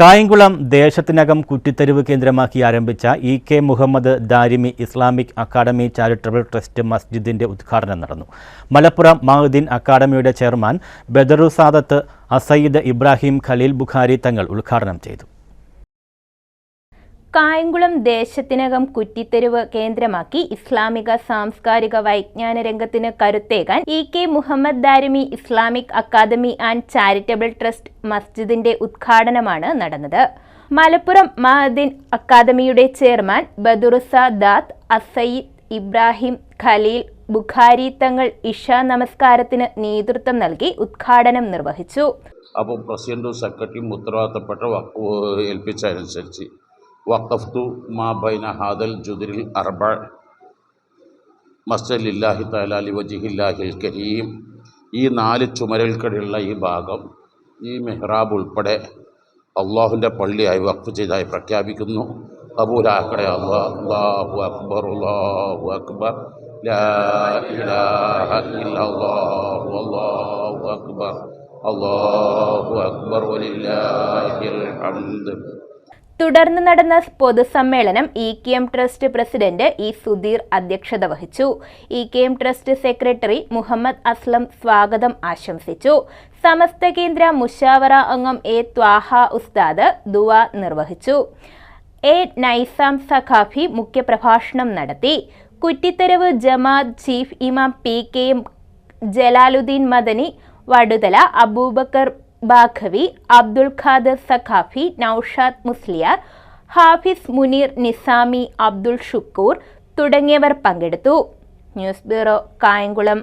കായംകുളം ദേശത്തിനകം കുറ്റിത്തെരുവ് കേന്ദ്രമാക്കി ആരംഭിച്ച E K Muhammad Darimi Islamic academy charitable trust മസ്ജിദിന്റെ ഉദ്ഘാടനം നടന്നു. മലപ്പുറം മഹുദ്ദീൻ അക്കാദമിയുടെ ചെയർമാൻ ബദറുസാദത്ത് അസയ്യിദ് ഇബ്രാഹിം ഖലീൽ ബുഖാരി തങ്ങൾ ഉദ്ഘാടനം ചെയ്തു. കായംകുളം ദേശത്തിനകം കുറ്റിത്തെരുവ് കേന്ദ്രമാക്കി ഇസ്ലാമിക സാംസ്കാരിക വൈജ്ഞാന രംഗത്തിന് കരുത്തേകാൻ E K Muhammad Darimi Islamic academy and charitable trust മസ്ജിദിന്റെ ഉദ്ഘാടനമാണ് നടന്നത്. മലപ്പുറം മഹദിൻ അക്കാദമിയുടെ ചെയർമാൻ ബദുറുസ ദാത്ത് അസയ്യിദ് ഇബ്രാഹിം ഖലീൽ ബുഖാരി തങ്ങൾ ഇഷ നമസ്കാരത്തിന് നേതൃത്വം നൽകി ഉദ്ഘാടനം നിർവഹിച്ചു. അപ്പോൾ പ്രസിഡന്റും സെക്രട്ടറിയും ഉത്തരവാദിത്തപ്പെട്ട ഏൽപ്പിച്ചതനുസരിച്ച് വഖഫ്തു മാ ബൈന ഹാദൽ ജുദിരിൽ അർബ മസ്ജിദില്ലാഹി തലാലി വജിഹില്ലാഹിൽ കരീം. ഈ നാല് ചുമരൽക്കടിയുള്ള ഈ ഭാഗം ഈ മെഹ്റാബ് ഉൾപ്പെടെ അള്ളാഹുവിന്റെ പള്ളിയായി വഖഫ് ചെയ്തതായി പ്രഖ്യാപിക്കുന്നു. കബൂലാക്കടെ അള്ളാഹ് അള്ളാഹു അക്ബർ അള്ളാഹു അക്ബർ. അല്ലാഹു അക്ബർ. അള്ളാഹു അക്ബർ വലില്ലാഹിൽ ഹംദ്. തുടർന്ന് നടന്ന പൊതുസമ്മേളനം E K M trust president E Sudheer അധ്യക്ഷത വഹിച്ചു. E K M trust secretary Muhammad Aslam സ്വാഗതം ആശംസിച്ചു. സമസ്ത കേന്ദ്ര മുഷാവറ അംഗം എ ത്വാഹ ഉസ്താദ് ദുവ നിർവഹിച്ചു. എ നൈസാം സഖാഫി മുഖ്യപ്രഭാഷണം നടത്തി. കുറ്റിത്തെരവ് ജമാഅത്ത് ചീഫ് ഇമാം P K M Jalaluddeen Madani Vaduthala Abubakar Baqavi Abdul Khader Saqafi Noushad Musliyar Hafiz Muneer Nizami Abdul Shukkoor തുടങ്ങിയവർ പങ്കെടുത്തു. News bureau Kayamkulam.